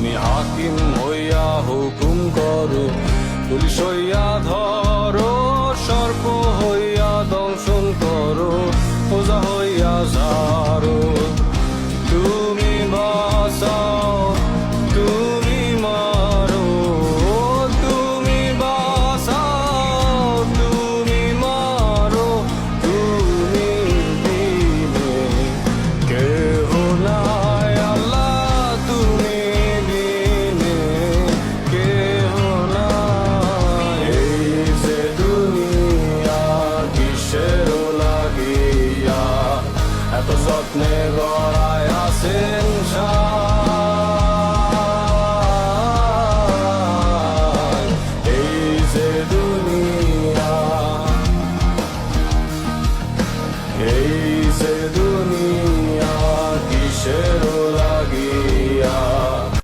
তুমি হাকিম হইয়া হুকুম করো পুলিশ হইয়া যত্নে গড়ায় আসেন এই যে দুনিয়া এই দুনিয়া।